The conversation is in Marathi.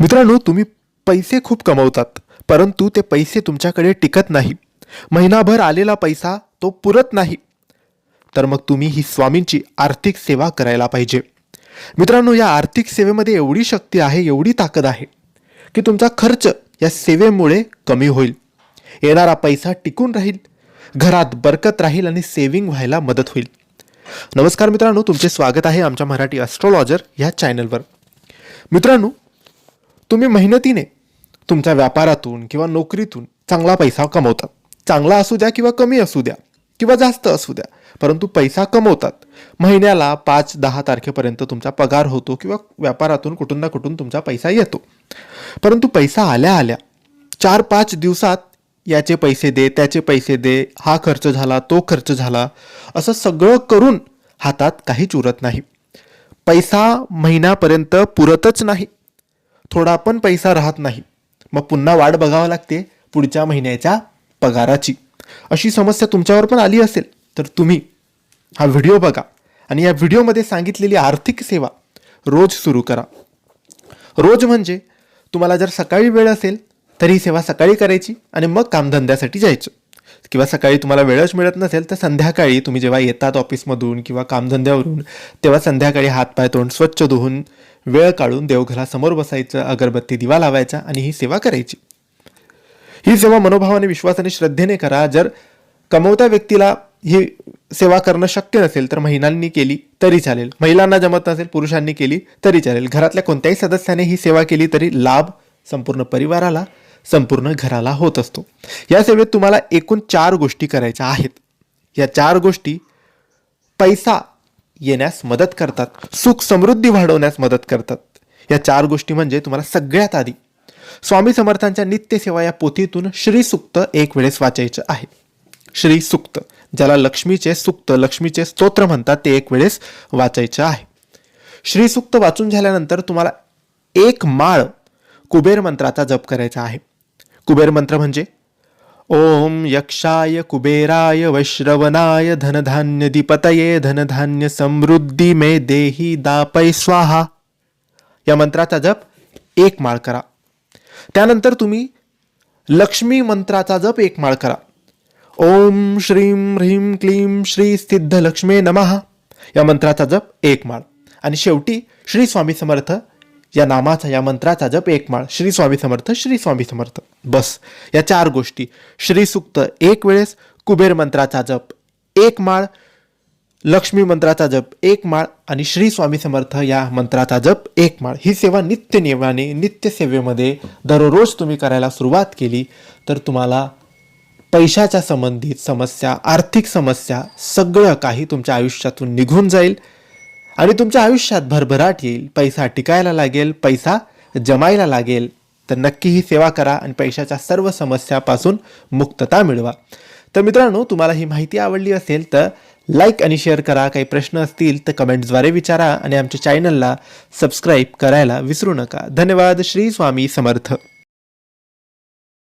मित्रांनो तुम्ही पैसे खूप कमवतात परंतु ते पैसे तुमच्याकडे टिकत नाही. महिनाभर आलेला पैसा तो पुरत नाही. तर मग तुम्ही ही स्वामींची आर्थिक सेवा करायला पाहिजे. मित्रांनो या आर्थिक सेवेमध्ये एवढी शक्ती आहे एवढी ताकद आहे की तुमचा खर्च या सेवेमुळे कमी होईल. येणारा पैसा टिकून राहील घरात बरकत राहील आणि सेविंग व्हायला मदत होईल. नमस्कार मित्रांनो तुमचे स्वागत आहे आमच्या मराठी ॲस्ट्रॉलॉजर ह्या चॅनलवर मित्रांनो तुम्ही मेहनतीने तुमच्या व्यापारातून किंवा नोकरीतून चांगला पैसा कमवतात. चांगला असू द्या किंवा कमी असू द्या किंवा जास्त असू द्या परंतु पैसा कमवतात. महिन्याला पाच दहा तारखेपर्यंत तुमचा पगार होतो किंवा व्यापारातून कुठून ना कुठून तुमचा पैसा येतो. परंतु पैसा आल्या आल्या चार पाच दिवसात याचे पैसे दे त्याचे पैसे दे हा खर्च झाला तो खर्च झाला असं सगळं करून हातात काहीच उरत नाही. पैसा महिन्यापर्यंत पुरतच नाही. थोडा पण पैसा राहत नाही. मग पुन्हा वाट बघावं लागते पुढच्या महिन्याच्या पगाराची. अशी समस्या तुमच्यावर पण आली असेल तर तुम्ही हा व्हिडिओ बघा आणि या व्हिडिओमध्ये सांगितलेली आर्थिक सेवा रोज सुरू करा. रोज म्हणजे तुम्हाला जर सकाळी वेळ असेल तर ही सेवा सकाळी करायची आणि मग कामधंद्यासाठी जायचं. किंवा सकाळी तुम्हाला वेळच मिळत नसेल तर संध्याकाळी तुम्ही जेव्हा येतात ऑफिसमधून किंवा कामधंद्यावरून तेव्हा संध्याकाळी हातपाय तोंड स्वच्छ धुवून वेळ काढून देवघरासमोर बसायचं अगरबत्ती दिवा लावायचा आणि ही सेवा करायची. ही सेवा मनोभावाने विश्वासाने श्रद्धेने करा. जर कमवत्या व्यक्तीला ही सेवा करणं शक्य नसेल तर महिलांनी केली तरी चालेल. महिलांना जमत नसेल पुरुषांनी केली तरी चालेल. घरातल्या कोणत्याही सदस्याने ही सेवा केली तरी लाभ संपूर्ण परिवाराला संपूर्ण घराला होत असतो. या सेवेत तुम्हाला एकूण चार गोष्टी करायच्या आहेत. या चार गोष्टी पैसा येण्यास मदत करतात सुख समृद्धी वाढवण्यास मदत करतात. या चार गोष्टी म्हणजे तुम्हाला सगळ्यात आधी स्वामी समर्थांच्या नित्यसेवा या पोथीतून श्री सुक्त एक वेळेस वाचायचं आहे. श्री सुक्त ज्याला लक्ष्मीचे सुक्त लक्ष्मीचे स्तोत्र म्हणतात ते एक वेळेस वाचायचं आहे. श्री सुक्त वाचून झाल्यानंतर तुम्हाला एक माळ कुबेर मंत्राचा जप करायचा आहे. कुबेर मंत्र म्हणजे ओम यक्षाय कुबेराय वैश्रवनाय धनधान्य दिपतये धनधान्य समृद्धी मे देही दापय स्वाहा. या मंत्राचा जप एक माळ करा. त्यानंतर तुम्ही लक्ष्मी मंत्राचा जप एक माळ करा. ओम श्रीं ह्रीं क्लीं श्री सिद्ध लक्ष्मे नमः. या मंत्राचा जप एक माळ. आणि शेवटी श्री स्वामी समर्थ या नामाचा या मंत्राचा जप एक माळ श्री स्वामी समर्थ श्री स्वामी समर्थ. बस. या चार गोष्टी. श्री सुक्त एक वेळेस कुबेर मंत्राचा जप एक माळ लक्ष्मी मंत्राचा जप एक माळ आणि श्री स्वामी समर्थ या मंत्राचा जप एक माळ ही सेवा नित्य नियमाने नित्य सेवेमध्ये दररोज तुम्ही करायला सुरुवात केली तर तुम्हाला पैशाच्या संबंधित समस्या आर्थिक समस्या सगळं काही तुमच्या आयुष्यातून निघून जाईल. आणि तुमच्या आयुष्यात भरभराट येईल. पैसा टिकायला लागेल पैसा जमायला लागेल. तर नक्की ही सेवा करा आणि पैशाच्या सर्व समस्यापासून मुक्तता मिळवा. तर मित्रांनो तुम्हाला ही माहिती आवडली असेल तर लाईक आणि शेअर करा. काही प्रश्न असतील तर कमेंट्सद्वारे विचारा आणि आमच्या चॅनलला सबस्क्राईब करायला विसरू नका. धन्यवाद. श्री स्वामी समर्थ.